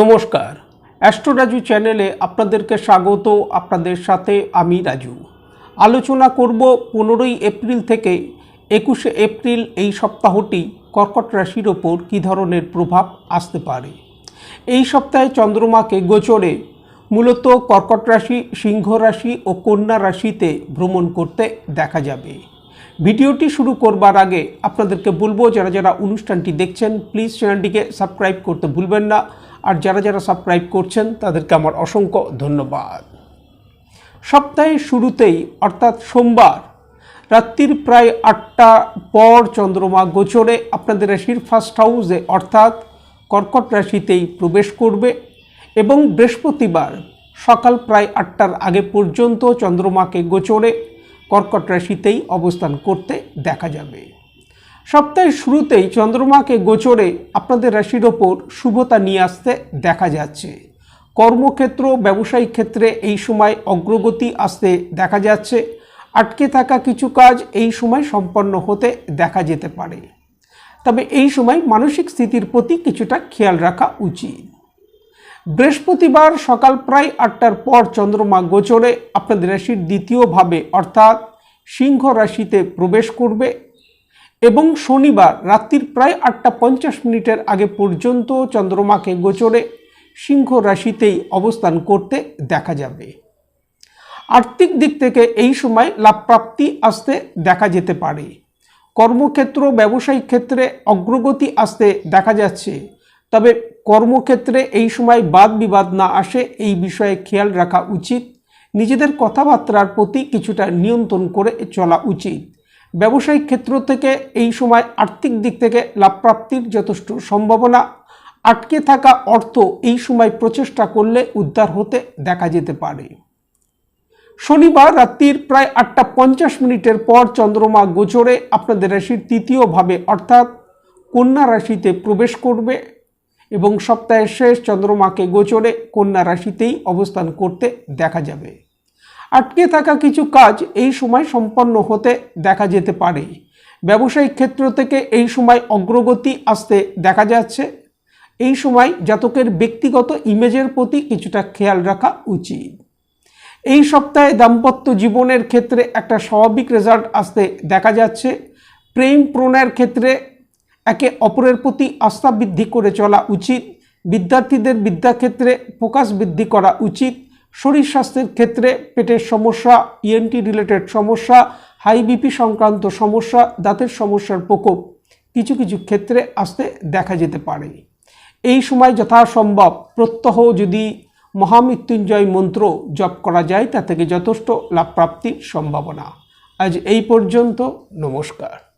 নমস্কার। অ্যাস্ট্রো রাজু চ্যানেলে আপনাদেরকে স্বাগত। আপনাদের সাথে আমি রাজু। আলোচনা করব পনেরোই এপ্রিল থেকে একুশে এপ্রিল এই সপ্তাহটি কর্কট রাশির ওপর কী ধরনের প্রভাব আসতে পারে। এই সপ্তাহে চন্দ্রমাকে গোচরে মূলত কর্কট রাশি, সিংহ রাশি ও কন্যা রাশিতে ভ্রমণ করতে দেখা যাবে। ভিডিওটি শুরু করবার আগে আপনাদেরকে বলব, যারা যারা অনুষ্ঠানটি দেখছেন প্লিজ চ্যানেলটিকে সাবস্ক্রাইব করতে ভুলবেন না। আর যারা যারা সাবস্ক্রাইব করছেন, তাদেরকে আমার অসংখ্য ধন্যবাদ। সপ্তাহের শুরুতেই, অর্থাৎ সোমবার, রাত্রির প্রায় আটটা পর চন্দ্রমা গোচরে আপনাদের রাশির ফার্স্ট হাউসে অর্থাৎ কর্কট রাশিতেই প্রবেশ করবে এবং বৃহস্পতিবার সকাল প্রায় আটটার আগে পর্যন্ত চন্দ্রমাকে গোচরে কর্কট রাশিতেই অবস্থান করতে দেখা যাবে। সপ্তাহের শুরুতেই চন্দ্রমাকে গোচরে আপনাদের রাশির ওপর শুভতা নিয়ে আসতে দেখা যাচ্ছে। কর্মক্ষেত্র, ব্যবসায়িক ক্ষেত্রে এই সময় অগ্রগতি আসতে দেখা যাচ্ছে। আটকে থাকা কিছু কাজ এই সময় সম্পন্ন হতে দেখা যেতে পারে। তবে এই সময় মানসিক স্থিতির প্রতি কিছুটা খেয়াল রাখা উচিত। বৃহস্পতিবার সকাল প্রায় আটটার পর চন্দ্রমা গোচরে আপনাদের রাশির দ্বিতীয়ভাবে অর্থাৎ সিংহ রাশিতে প্রবেশ করবে এবং শনিবার রাত্রির প্রায় আটটা পঞ্চাশ মিনিটের আগে পর্যন্ত চন্দ্রমাকে গোচরে সিংহ রাশিতেই অবস্থান করতে দেখা যাবে। আর্থিক দিক থেকে এই সময় লাভপ্রাপ্তি আসতে দেখা যেতে পারে। কর্মক্ষেত্র, ব্যবসায়িক ক্ষেত্রে অগ্রগতি আসতে দেখা যাচ্ছে। তবে কর্মক্ষেত্রে এই সময় বাদ বিবাদ না আসে এই বিষয়ে খেয়াল রাখা উচিত। নিজেদের কথাবার্তার প্রতি কিছুটা নিয়ন্ত্রণ করে চলা উচিত। ব্যবসায়িক ক্ষেত্র থেকে এই সময় আর্থিক দিক থেকে লাভপ্রাপ্তির যথেষ্ট সম্ভাবনা। আটকে থাকা অর্থ এই সময় প্রচেষ্টা করলে উদ্ধার হতে দেখা যেতে পারে। শনিবার রাত্রির প্রায় আটটা পঞ্চাশ মিনিটের পর চন্দ্রমা গোচরে আপনাদের রাশির তৃতীয়ভাবে অর্থাৎ কন্যা রাশিতে প্রবেশ করবে এবং সপ্তাহের শেষ চন্দ্রমাকে গোচরে কন্যা রাশিতেই অবস্থান করতে দেখা যাবে। আটকে থাকা কিছু কাজ এই সময় সম্পন্ন হতে দেখা যেতে পারে। ব্যবসায়িক ক্ষেত্র থেকে এই সময় অগ্রগতি আসতে দেখা যাচ্ছে। এই সময় জাতকের ব্যক্তিগত ইমেজের প্রতি কিছুটা খেয়াল রাখা উচিত। এই সপ্তাহে দাম্পত্য জীবনের ক্ষেত্রে একটা স্বাভাবিক রেজাল্ট আসতে দেখা যাচ্ছে। প্রেম প্রণয়ের ক্ষেত্রে একে অপরের প্রতি আস্থা বৃদ্ধি করে চলা উচিত। বিদ্যার্থীদের বিদ্যাক্ষেত্রে ফোকাস বৃদ্ধি করা উচিত। শরীর স্বাস্থ্যের ক্ষেত্রে পেটের সমস্যা ইএনটি রিলেটেড সমস্যা হাই বিপি সংক্রান্ত সমস্যা, দাঁতের সমস্যার প্রকোপ কিছু কিছু ক্ষেত্রে আসতে দেখা যেতে পারে। এই সময় যথাসম্ভব প্রত্যহ যদি মহামৃত্যুঞ্জয় মন্ত্র জপ করা যায়, তা থেকে যথেষ্ট লাভপ্রাপ্তির সম্ভাবনা। আজ এই পর্যন্ত, নমস্কার।